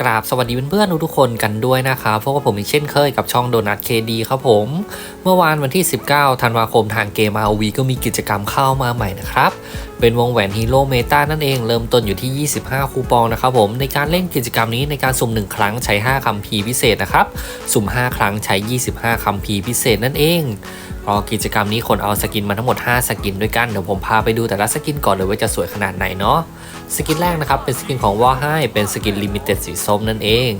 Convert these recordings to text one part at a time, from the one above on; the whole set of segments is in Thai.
กราบสวัสดีเพื่อนๆทุกคนกันด้วยนะครับพวกบผมอีกเช่นเคยกับช่องโดนัทเคดีครับผม เมื่อวานวันที่ 19 ธันวาคมทางเกม ROV ก็มีกิจกรรมเข้ามาใหม่นะครับ เป็นวงแหวนฮีโร่เมตานั่นเองเริ่มต้นอยู่ที่ 25 คูปองนะครับผม ในการเล่นกิจกรรมนี้ในการสุ่ม 1 ครั้งใช้ 5คำพีร์พิเศษนะครับ สุ่ม 5 ครั้งใช้ 25คำพีร์พิเศษนั่นเอง ก็กิจกรรมนี้คนเอาสกินมาทั้งหมด 5 สกินด้วยกัน เดี๋ยวผมพาไปดูแต่ละสกินก่อนเลยว่าจะสวยขนาดไหนเนาะ สกินแรกนะครับเป็นสกินของวอ h ให้เป็นสกินลิมิเต็ดสีส้มนั่นเอง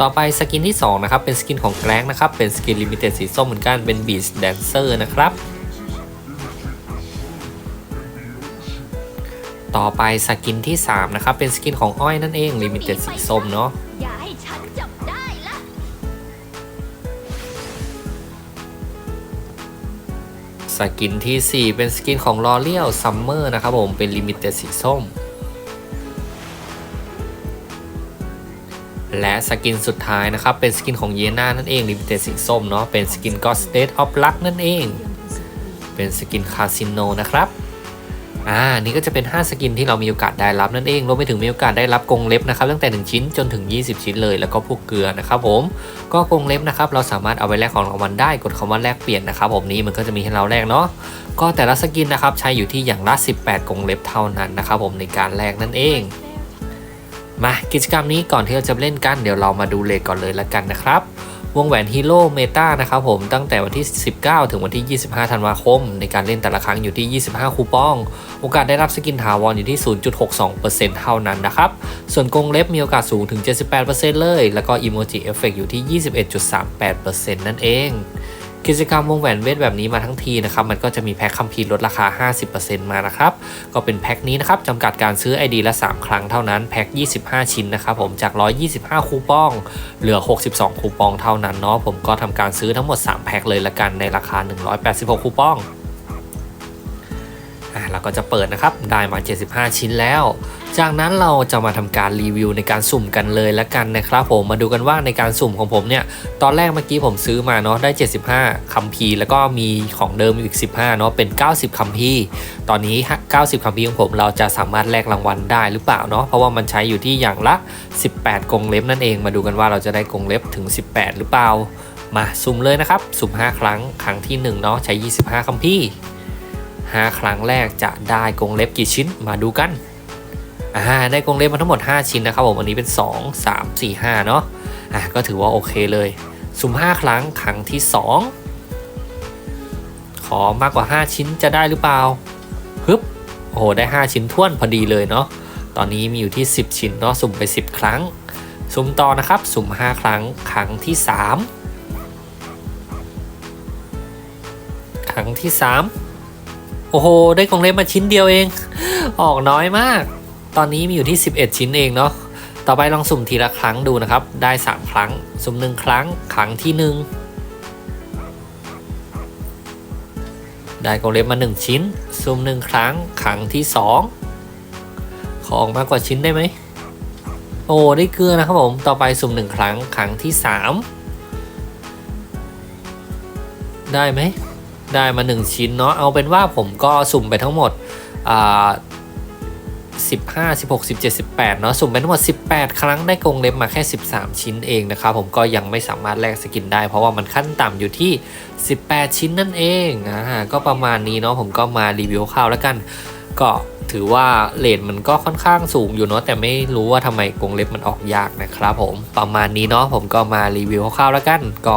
ต่อไปสกินที่2นะครับเป็นสกินของแกล้งนะครับเป็นสกินลิมิเต็ดสีส้มเหมือนกันเป็นบีสแดนเซอร์นะครับต่อไปสกินที่3นะครับเป็นสกินของอ้อยนั่นเองลิมิเต็ดสีส้มเนาะ กินที่ 4 เป็นสกินของลอเลียลซัมเมอร์นะครับผมเป็นลิมิเต็ดสีส้ม และสกินสุดท้ายนะครับ เป็นสกินของเยน่านั่นเองลิมิเต็ดสีส้มเนาะเป็นสกินก็สเตทออฟลักนั่นเอง เป็นสกินคาสิโนนะครับ อ่านี่ก็จะเป็น 5 สกินที่เรามีโอกาสได้รับนั่นเองรวมไปถึงมีโอกาสได้รับกรงเล็บนะครับตั้งแต่ 1 ชิ้นจนถึง 20 ชิ้นเลยแล้วก็พวกเกลือนะครับผมก็กรงเล็บนะครับเราสามารถเอาไปแลกของรางวัลได้กดคำว่าแลกเปลี่ยนนะครับผมนี้มันก็จะมีให้เราแลกเนาะก็แต่ละสกินนะครับใช้อยู่ที่อย่างละ 18 กรงเล็บเท่านั้นนะครับผมในการแลกนั่นเอง มากิจกรรมนี้ก่อนที่เราจะเล่นกันเดี๋ยวเรามาดูเลทก่อนเลยละกันนะครับ วงแหวนฮีโร่เมตานะครับผมตั้งแต่วันที่ 19 ถึงวันที่ 25 ธันวาคม ในการเล่นแต่ละครั้งอยู่ที่ 25 คูปอง โอกาสได้รับสกินถาวรอยู่ที่ 0.62%เท่านั้นนะครับ ส่วนกรงเล็บมีโอกาสสูงถึง 78%เลย แล้วก็อีโมจิเอฟเฟกอยู่ที่ 21.38%นั่นเอง กิจกรรมวงแหวนเวทแบบนี้มาทั้งทีนะครับมันก็จะมีแพ็คคัมภีร์ลดราคา 50%มานะครับก็เป็นแพ็คนี้นะครับจำกัดการซื้อ ID ละ 3 ครั้งเท่านั้นแพ็ค 25 ชิ้นนะครับผมจาก 125 คูปอง เหลือ 62 คูปองเท่านั้นเนาะผมก็ทำการซื้อทั้งหมด 3 แพ็คเลยละกันในราคา 186 คูปองอะเราก็จะเปิดนะครับได้มา 75 ชิ้นแล้ว จากนั้นเราจะมาทำการรีวิวในการสุ่มกันเลยละกันนะครับผมมาดูกันว่าในการสุ่มของผมเนี่ยตอนแรกเมื่อกี้ผมซื้อมาเนาะได้ 75 คัมภีร์แล้วก็มีของเดิมอีก 15เนาะเป็น 90 คัมภีร์ตอนนี้ 90 คัมภีร์ของผมเราจะสามารถแลกรางวัลได้หรือเปล่าเนาะเพราะว่ามันใช้อยู่ที่อย่างละ 18กรงเล็บนั่นเอง มาดูกันว่าเราจะได้กรงเล็บถึง 18 หรือเปล่า มาสุ่มเลยนะครับสุ่ม 5 ครั้งครั้งที่1เนาะใช้ 25 คัมภีร์5ครั้งแรกจะได้กรงเล็บกี่ชิ้นมาดูกัน อ่าได้กรงเล็บมาทั้งหมด 5 ชิ้นนะครับผมอันนี้เป็น 2 3 4 5 เนาะอะก็ถือว่าโอเคเลย สุ่ม 5 ครั้งครั้งที่ 2 ขอมากกว่า 5 ชิ้นจะได้หรือเปล่าฮึบโอ้โหได้ 5 ชิ้นท้วนพอดีเลยเนาะตอนนี้มีอยู่ที่ 10 ชิ้นเนาะสุ่มไป 10 ครั้ง สุ่มต่อนะครับ สุ่ม 5 ครั้งครั้งที่ 3 ครั้งที่ 3 โอ้โห ได้กรงเล็บมาชิ้นเดียวเอง ออกน้อยมาก ตอนนี้มีอยู่ที่ 11 ชิ้นเองเนาะ ต่อไปลองสุ่มทีละครั้งดูนะครับ ได้ 3 ครั้ง สุ่ม 1 ครั้ง ครั้งที่ 1 ได้กรงเล็บมา 1 ชิ้น สุ่ม 1 ครั้ง ครั้งที่ 2 ขอออกมากกว่าชิ้นได้ไหม โอ้ ได้เกลือนะครับผม ต่อไปสุ่ม 1 ครั้ง ครั้งที่ 3 ได้ไหม ได้มา 1 ชิ้นเนาะ เอาเป็นว่าผมก็สุ่มไปทั้งหมดอ่า 15 16 17 18เนาะสุ่มไปทั้งหมด 18 ครั้งได้กรงเล็บมาแค่ 13 ชิ้นเองนะครับผมก็ยังไม่สามารถแลกสกินได้ เพราะว่ามันขั้นต่ำอยู่ที่ 18 ชิ้นนั่นเองอ่าก็ประมาณนี้เนาะผมก็มารีวิวคร่าวแล้วกัน ก็ถือว่าเลทมันก็ค่อนข้างสูงอยู่เนาะแต่ไม่รู้ว่าทำไมกรงเล็บมันออกยากนะครับผมประมาณนี้เนาะผมก็มารีวิวคร่าวแล้วกันก็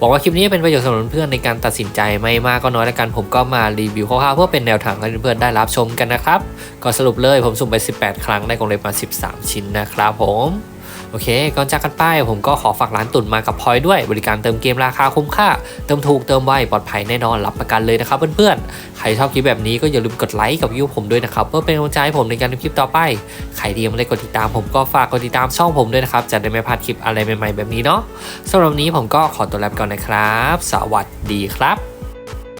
บอกว่าคลิปนี้เป็นประโยชน์สำหรับเพื่อนในการตัดสินใจไม่มากก็น้อยและกันผมก็มารีวิวคร่าวๆเพื่อเป็นแนวทางให้เพื่อนๆได้รับชมกันนะครับก็สรุปเลยผมสุ่มไป 18 ครั้งได้กรงเล็บมา 13 ชิ้นนะครับผม โอเค ก่อนจากกันไป ผมก็ขอฝากร้านตุ่นมากับพอยด้วย บริการเติมเกมราคาคุ้มค่า เติมถูกเติมไวปลอดภัยแน่นอนรับประกันเลยนะครับเพื่อนๆ ใครชอบคลิปแบบนี้ก็อย่าลืมกดไลค์กับวิวผมด้วยนะครับเพื่อเป็นกำลังใจให้ผมในการทำคลิปต่อไป ใครที่ยังไม่ได้กดติดตามผมก็ฝากกดติดตามช่องผมด้วยนะครับจะได้ไม่พลาดคลิปอะไรใหม่ๆแบบนี้เนาะสำหรับนี้ผมก็ขอตัวลาไปก่อนนะครับ สวัสดีครับ